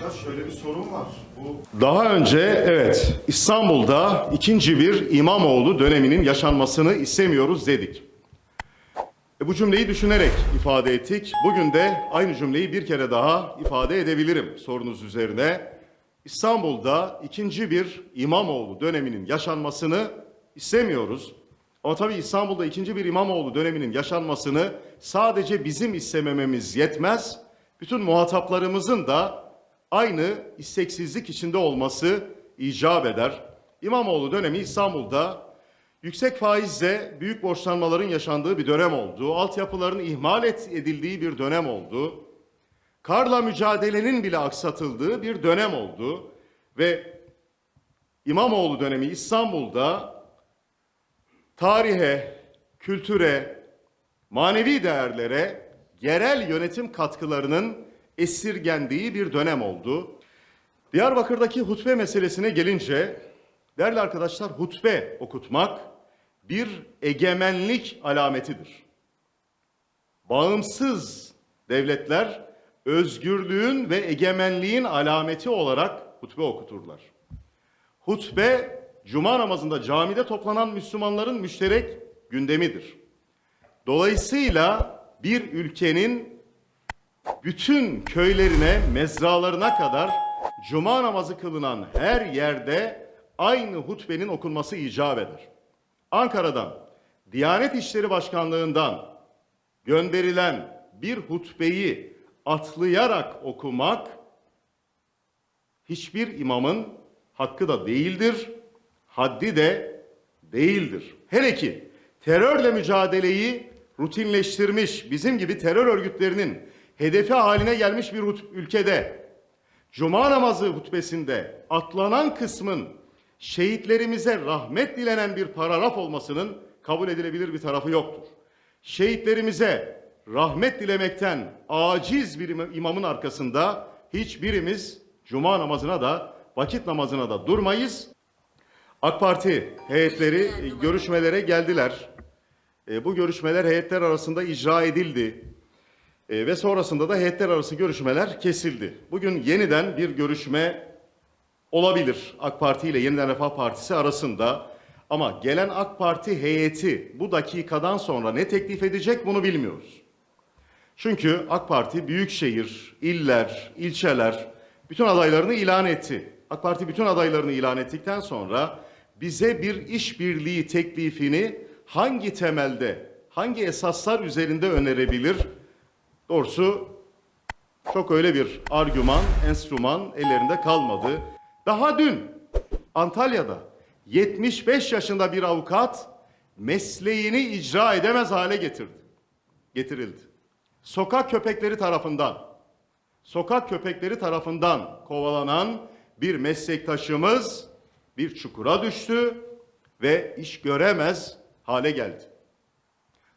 Fakat şöyle bir sorun var. Bu daha önce evet İstanbul'da ikinci bir İmamoğlu döneminin yaşanmasını istemiyoruz dedik. E, bu cümleyi düşünerek ifade ettik. Bugün de aynı cümleyi bir kere daha ifade edebilirim sorunuz üzerine. İstanbul'da ikinci bir İmamoğlu döneminin yaşanmasını istemiyoruz. Ama tabii İstanbul'da ikinci bir İmamoğlu döneminin yaşanmasını sadece bizim istemememiz yetmez. Bütün muhataplarımızın da aynı isteksizlik içinde olması icap eder. İmamoğlu dönemi İstanbul'da yüksek faizle büyük borçlanmaların yaşandığı bir dönem oldu. Altyapıların ihmal edildiği bir dönem oldu. Karla mücadelenin bile aksatıldığı bir dönem oldu. Ve İmamoğlu dönemi İstanbul'da tarihe, kültüre, manevi değerlere yerel yönetim katkılarının esirgendiği bir dönem oldu. Diyarbakır'daki hutbe meselesine gelince, değerli arkadaşlar hutbe okutmak bir egemenlik alametidir. Bağımsız devletler özgürlüğün ve egemenliğin alameti olarak hutbe okuturlar. Hutbe, cuma namazında camide toplanan Müslümanların müşterek gündemidir. Dolayısıyla bir ülkenin bütün köylerine, mezralarına kadar cuma namazı kılınan her yerde aynı hutbenin okunması icap eder. Ankara'dan, Diyanet İşleri Başkanlığı'ndan gönderilen bir hutbeyi atlayarak okumak hiçbir imamın hakkı da değildir, haddi de değildir. Hele ki terörle mücadeleyi rutinleştirmiş bizim gibi terör örgütlerinin hedefi haline gelmiş bir ülkede Cuma namazı hutbesinde atlanan kısmın şehitlerimize rahmet dilenen bir paragraf olmasının kabul edilebilir bir tarafı yoktur. Şehitlerimize rahmet dilemekten aciz bir im- imamın arkasında hiçbirimiz cuma namazına da vakit namazına da durmayız. AK Parti heyetleri e, görüşmelere geldiler. E, Bu görüşmeler heyetler arasında icra edildi. E, ve sonrasında da heyetler arası görüşmeler kesildi. Bugün yeniden bir görüşme olabilir AK Parti ile Yeniden Refah Partisi arasında. Ama gelen AK Parti heyeti bu dakikadan sonra ne teklif edecek bunu bilmiyoruz. Çünkü AK Parti büyükşehir, iller, ilçeler bütün adaylarını ilan etti. AK Parti bütün adaylarını ilan ettikten sonra bize bir işbirliği teklifini hangi temelde, hangi esaslar üzerinde önerebilir? Doğrusu çok öyle bir argüman, enstrüman ellerinde kalmadı. Daha dün Antalya'da 75 yaşında bir avukat mesleğini icra edemez hale getirdi. Getirildi. Sokak köpekleri tarafından, sokak köpekleri tarafından kovalanan bir meslektaşımız bir çukura düştü ve iş göremez hale geldi.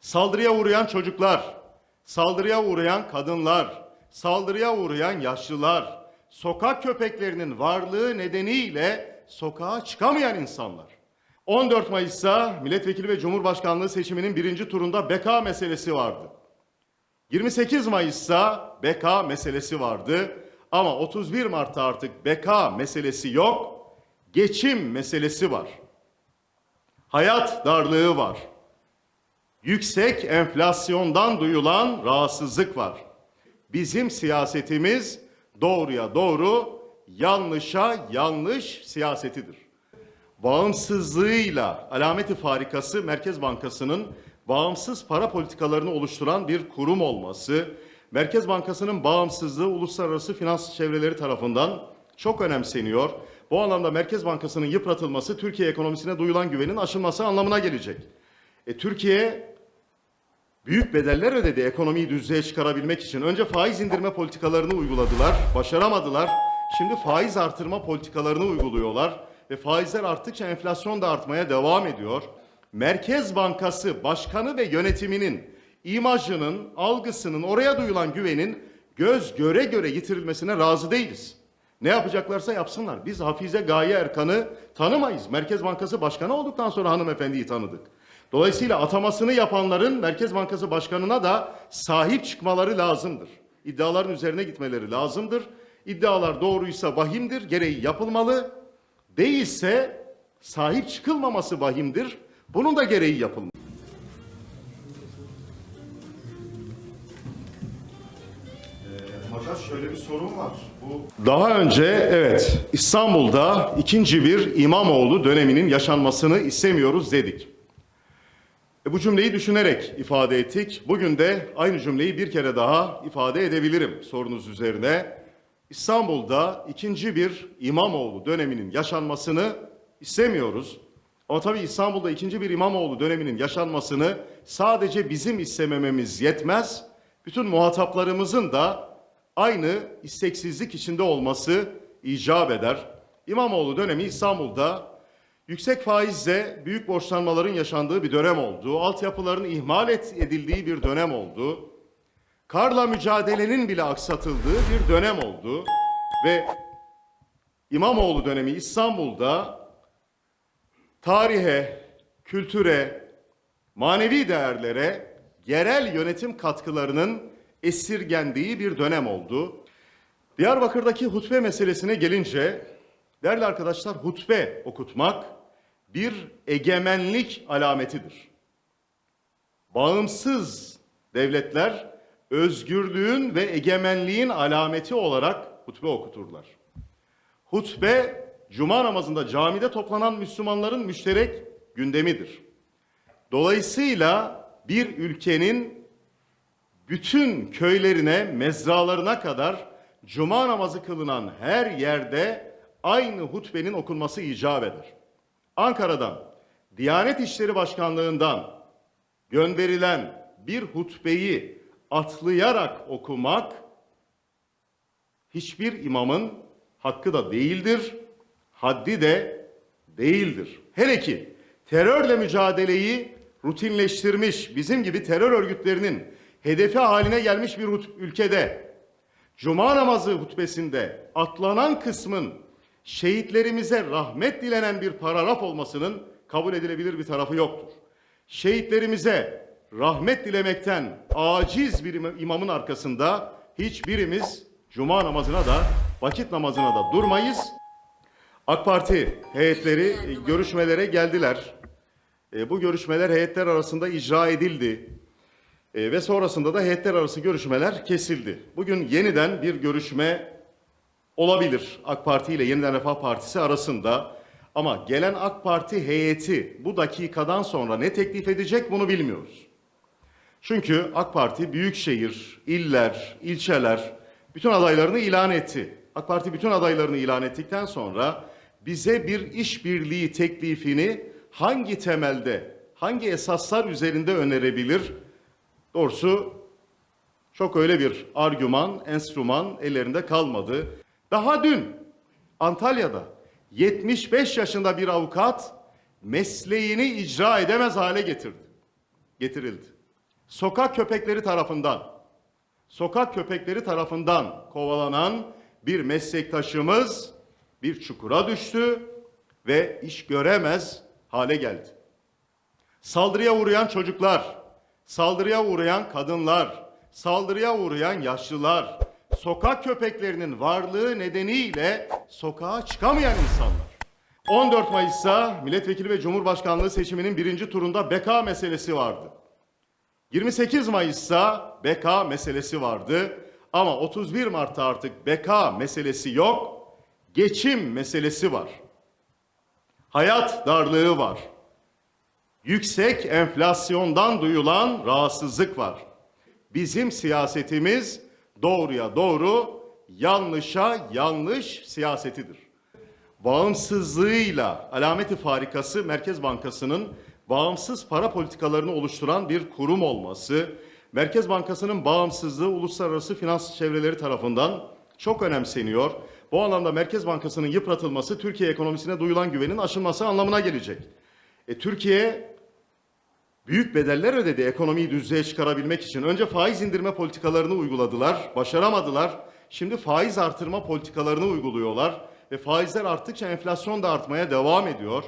Saldırıya uğrayan çocuklar, saldırıya uğrayan kadınlar, saldırıya uğrayan yaşlılar, sokak köpeklerinin varlığı nedeniyle sokağa çıkamayan insanlar. 14 Mayıs'ta milletvekili ve cumhurbaşkanlığı seçiminin birinci turunda beka meselesi vardı. 28 Mayıs'ta beka meselesi vardı ama 31 Mart'ta artık beka meselesi yok, geçim meselesi var. Hayat darlığı var yüksek enflasyondan duyulan rahatsızlık var. Bizim siyasetimiz doğruya doğru, yanlışa yanlış siyasetidir. Bağımsızlığıyla alameti farikası Merkez Bankası'nın bağımsız para politikalarını oluşturan bir kurum olması, Merkez Bankası'nın bağımsızlığı uluslararası finans çevreleri tarafından çok önemseniyor. Bu anlamda Merkez Bankası'nın yıpratılması Türkiye ekonomisine duyulan güvenin aşılması anlamına gelecek. E, Türkiye büyük bedeller ödedi ekonomiyi düzlüğe çıkarabilmek için. Önce faiz indirme politikalarını uyguladılar, başaramadılar. Şimdi faiz artırma politikalarını uyguluyorlar ve faizler arttıkça enflasyon da artmaya devam ediyor. Merkez Bankası başkanı ve yönetiminin imajının, algısının, oraya duyulan güvenin göz göre göre yitirilmesine razı değiliz. Ne yapacaklarsa yapsınlar. Biz Hafize Gaye Erkan'ı tanımayız. Merkez Bankası Başkanı olduktan sonra hanımefendiyi tanıdık. Dolayısıyla atamasını yapanların Merkez Bankası Başkanı'na da sahip çıkmaları lazımdır. İddiaların üzerine gitmeleri lazımdır. İddialar doğruysa vahimdir, gereği yapılmalı. Değilse sahip çıkılmaması vahimdir. Bunun da gereği yapılmalı. Fakat şöyle bir sorun var. Bu daha önce evet İstanbul'da ikinci bir İmamoğlu döneminin yaşanmasını istemiyoruz dedik. E, bu cümleyi düşünerek ifade ettik. Bugün de aynı cümleyi bir kere daha ifade edebilirim sorunuz üzerine. İstanbul'da ikinci bir İmamoğlu döneminin yaşanmasını istemiyoruz. Ama tabii İstanbul'da ikinci bir İmamoğlu döneminin yaşanmasını sadece bizim istemememiz yetmez. Bütün muhataplarımızın da aynı isteksizlik içinde olması icap eder. İmamoğlu dönemi İstanbul'da yüksek faizle büyük borçlanmaların yaşandığı bir dönem oldu. Altyapıların ihmal edildiği bir dönem oldu. Karla mücadelenin bile aksatıldığı bir dönem oldu. Ve İmamoğlu dönemi İstanbul'da tarihe, kültüre, manevi değerlere yerel yönetim katkılarının esirgendiği bir dönem oldu. Diyarbakır'daki hutbe meselesine gelince, değerli arkadaşlar hutbe okutmak bir egemenlik alametidir. Bağımsız devletler özgürlüğün ve egemenliğin alameti olarak hutbe okuturlar. Hutbe, cuma namazında camide toplanan Müslümanların müşterek gündemidir. Dolayısıyla bir ülkenin bütün köylerine, mezralarına kadar cuma namazı kılınan her yerde aynı hutbenin okunması icap eder. Ankara'dan, Diyanet İşleri Başkanlığı'ndan gönderilen bir hutbeyi atlayarak okumak hiçbir imamın hakkı da değildir, haddi de değildir. Hele ki terörle mücadeleyi rutinleştirmiş bizim gibi terör örgütlerinin hedefi haline gelmiş bir ülkede Cuma namazı hutbesinde atlanan kısmın şehitlerimize rahmet dilenen bir paragraf olmasının kabul edilebilir bir tarafı yoktur. Şehitlerimize rahmet dilemekten aciz bir im- imamın arkasında hiçbirimiz cuma namazına da vakit namazına da durmayız. AK Parti heyetleri e, görüşmelere geldiler. E, Bu görüşmeler heyetler arasında icra edildi. E, ve sonrasında da heyetler arası görüşmeler kesildi. Bugün yeniden bir görüşme olabilir AK Parti ile Yeniden Refah Partisi arasında. Ama gelen AK Parti heyeti bu dakikadan sonra ne teklif edecek bunu bilmiyoruz. Çünkü AK Parti büyükşehir, iller, ilçeler bütün adaylarını ilan etti. AK Parti bütün adaylarını ilan ettikten sonra bize bir işbirliği teklifini hangi temelde, hangi esaslar üzerinde önerebilir? Doğrusu çok öyle bir argüman, enstrüman ellerinde kalmadı. Daha dün Antalya'da 75 yaşında bir avukat mesleğini icra edemez hale getirdi. Getirildi. Sokak köpekleri tarafından, sokak köpekleri tarafından kovalanan bir meslektaşımız bir çukura düştü ve iş göremez hale geldi. Saldırıya uğrayan çocuklar, saldırıya uğrayan kadınlar, saldırıya uğrayan yaşlılar, sokak köpeklerinin varlığı nedeniyle sokağa çıkamayan insanlar. 14 Mayıs'ta milletvekili ve cumhurbaşkanlığı seçiminin birinci turunda beka meselesi vardı. 28 Mayıs'ta beka meselesi vardı ama 31 Mart'ta artık beka meselesi yok, geçim meselesi var. Hayat darlığı var. Yüksek enflasyondan duyulan rahatsızlık var. Bizim siyasetimiz doğruya doğru, yanlışa yanlış siyasetidir. Bağımsızlığıyla alameti farikası Merkez Bankası'nın bağımsız para politikalarını oluşturan bir kurum olması, Merkez Bankası'nın bağımsızlığı uluslararası finans çevreleri tarafından çok önemseniyor. Bu anlamda Merkez Bankası'nın yıpratılması Türkiye ekonomisine duyulan güvenin aşılması anlamına gelecek. E, Türkiye büyük bedeller ödedi ekonomiyi düzlüğe çıkarabilmek için. Önce faiz indirme politikalarını uyguladılar, başaramadılar. Şimdi faiz artırma politikalarını uyguluyorlar ve faizler arttıkça enflasyon da artmaya devam ediyor.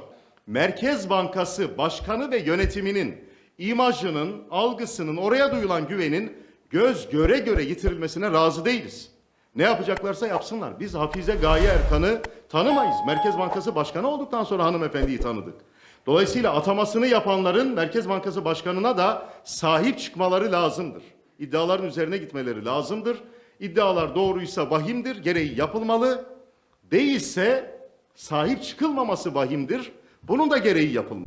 Merkez Bankası başkanı ve yönetiminin imajının, algısının, oraya duyulan güvenin göz göre göre yitirilmesine razı değiliz. Ne yapacaklarsa yapsınlar. Biz Hafize Gaye Erkan'ı tanımayız. Merkez Bankası Başkanı olduktan sonra hanımefendiyi tanıdık. Dolayısıyla atamasını yapanların Merkez Bankası Başkanı'na da sahip çıkmaları lazımdır. İddiaların üzerine gitmeleri lazımdır. İddialar doğruysa vahimdir, gereği yapılmalı. Değilse sahip çıkılmaması vahimdir. Bunun da gereği yapılmalı.